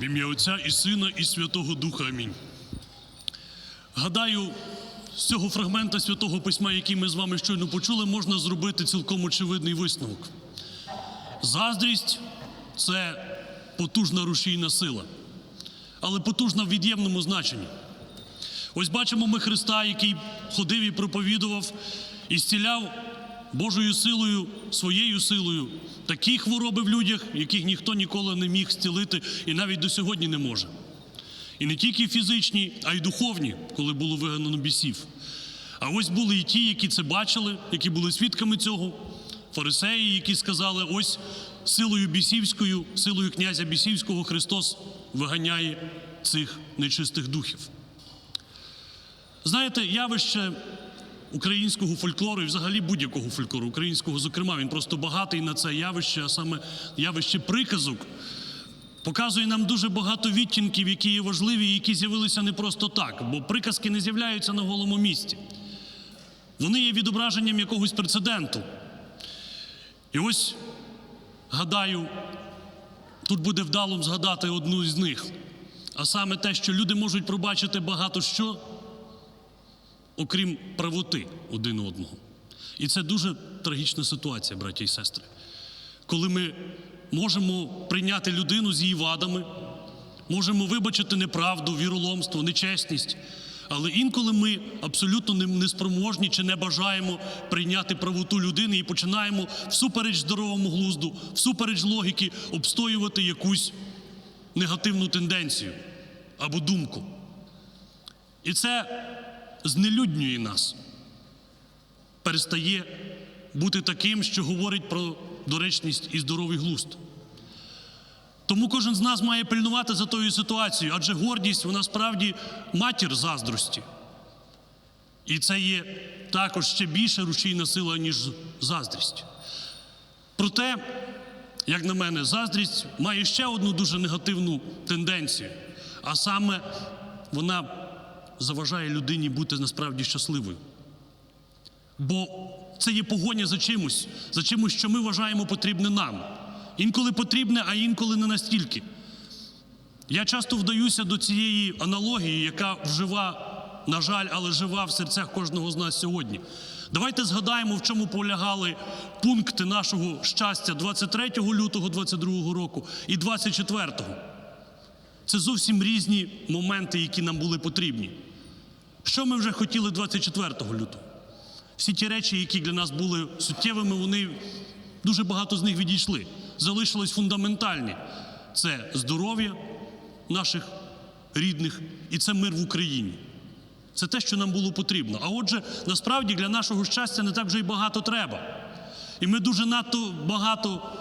В ім'я Отця і Сина, і Святого Духа. Амінь. Гадаю, з цього фрагмента святого письма, який ми з вами щойно почули, можна зробити цілком очевидний висновок. Заздрість це потужна рушійна сила, але потужна в від'ємному значенні. Ось бачимо ми Христа, який ходив і проповідував і зціляв Божою силою, своєю силою такі хвороби в людях, яких ніхто ніколи не міг зцілити і навіть до сьогодні не може. І не тільки фізичні, а й духовні, коли було вигнано бісів. А ось були і ті, які це бачили, які були свідками цього, фарисеї, які сказали: ось силою бісівською, силою князя бісівського Христос виганяє цих нечистих духів. Знаєте, явище українського фольклору і взагалі будь-якого фольклору, українського, зокрема, він просто багатий на це явище, а саме явище приказок, показує нам дуже багато відтінків, які є важливі і які з'явилися не просто так, бо приказки не з'являються на голому місці. Вони є відображенням якогось прецеденту. І ось, гадаю, тут буде вдалом згадати одну з них, а саме те, що люди можуть пробачити багато що, окрім правоти один одного. І це дуже трагічна ситуація, браті і сестри. Коли ми можемо прийняти людину з її вадами, можемо вибачити неправду, віроломство, нечесність, але інколи ми абсолютно не- неспроможні чи не бажаємо прийняти правоту людини і починаємо всупереч здоровому глузду, всупереч логіки обстоювати якусь негативну тенденцію або думку. І це знелюднює нас, перестає бути таким, що говорить про доречність і здоровий глузд. Тому кожен з нас має пильнувати за тою ситуацією, адже гордість вона справді матір заздрості. І це є також ще більше рушійна сила, ніж заздрість. Проте, як на мене, заздрість має ще одну дуже негативну тенденцію, а саме вона заважає людині бути насправді щасливою. Бо це є погоня за чимось, за чимось, що ми вважаємо потрібне нам. Інколи потрібне, а інколи не настільки. Я часто вдаюся до цієї аналогії, яка вжива, на жаль, але жива в серцях кожного з нас сьогодні. Давайте згадаємо, в чому полягали пункти нашого щастя 23 лютого 22 року і 24-го. Це зовсім різні моменти, які нам були потрібні. Що ми вже хотіли 24 лютого? Всі ті речі, які для нас були суттєвими, вони дуже багато з них відійшли. Залишились фундаментальні: це здоров'я наших рідних і це мир в Україні. Це те, що нам було потрібно. А отже, насправді для нашого щастя не так вже й багато треба. І ми дуже надто багато,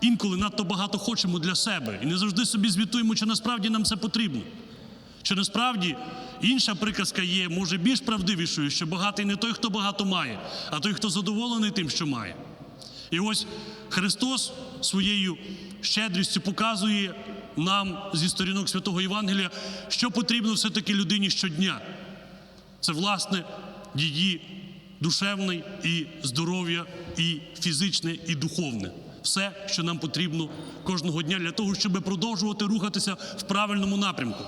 інколи надто багато хочемо для себе. І не завжди собі звітуємо, чи насправді нам це потрібно. Чи насправді інша приказка є, може, більш правдивішою, що багатий не той, хто багато має, а той, хто задоволений тим, що має. І ось Христос своєю щедрістю показує нам зі сторінок святого Євангелія, що потрібно все-таки людині щодня. Це, власне, її душевне і здоров'я, і фізичне, і духовне. Все, що нам потрібно кожного дня для того, щоб продовжувати рухатися в правильному напрямку.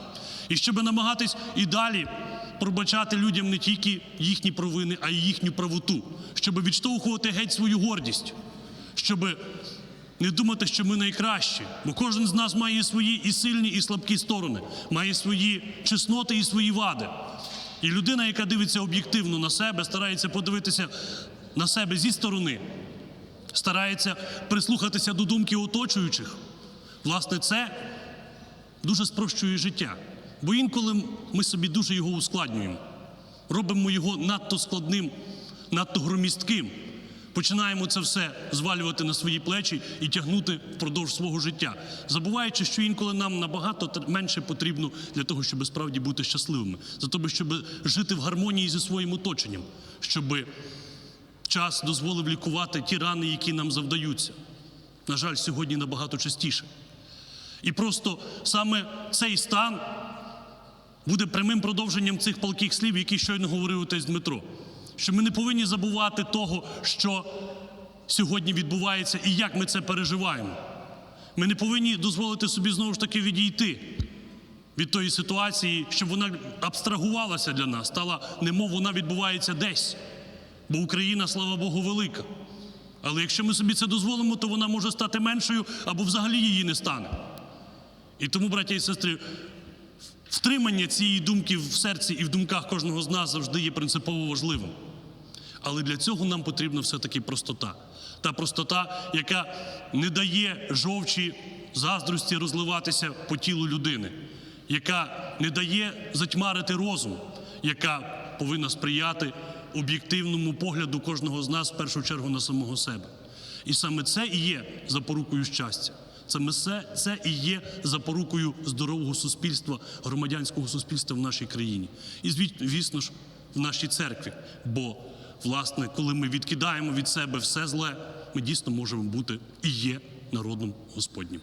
І щоб намагатись і далі пробачати людям не тільки їхні провини, а й їхню правоту, щоб відштовхувати геть свою гордість, щоб не думати, що ми найкращі, бо кожен з нас має свої і сильні, і слабкі сторони, має свої чесноти і свої вади. І людина, яка дивиться об'єктивно на себе, старається подивитися на себе зі сторони, старається прислухатися до думки оточуючих. Власне, це дуже спрощує життя. Бо інколи ми собі дуже його ускладнюємо, робимо його надто складним, надто громістким. Починаємо це все звалювати на свої плечі і тягнути впродовж свого життя, забуваючи, що інколи нам набагато менше потрібно для того, щоб справді бути щасливими, за того, щоб жити в гармонії зі своїм оточенням, щоб час дозволив лікувати ті рани, які нам завдаються. На жаль, сьогодні набагато частіше. І просто саме цей стан буде прямим продовженням цих палких слів, які щойно говорив отець Дмитро. Що ми не повинні забувати того, що сьогодні відбувається і як ми це переживаємо. Ми не повинні дозволити собі знову ж таки відійти від тої ситуації, щоб вона абстрагувалася для нас, стала, немов вона відбувається десь. Бо Україна, слава Богу, велика. Але якщо ми собі це дозволимо, то вона може стати меншою або взагалі її не стане. І тому, браття і сестри, втримання цієї думки в серці і в думках кожного з нас завжди є принципово важливим. Але для цього нам потрібна все-таки простота. Та простота, яка не дає жовчі заздрості розливатися по тілу людини, яка не дає затьмарити розум, яка повинна сприяти об'єктивному погляду кожного з нас в першу чергу на самого себе. І саме це і є запорукою щастя. Саме це, це і є запорукою здорового суспільства, громадянського суспільства в нашій країні. І зві- звісно ж, в нашій церкві. Бо, власне, коли ми відкидаємо від себе все зле, ми дійсно можемо бути і є народом Господнім.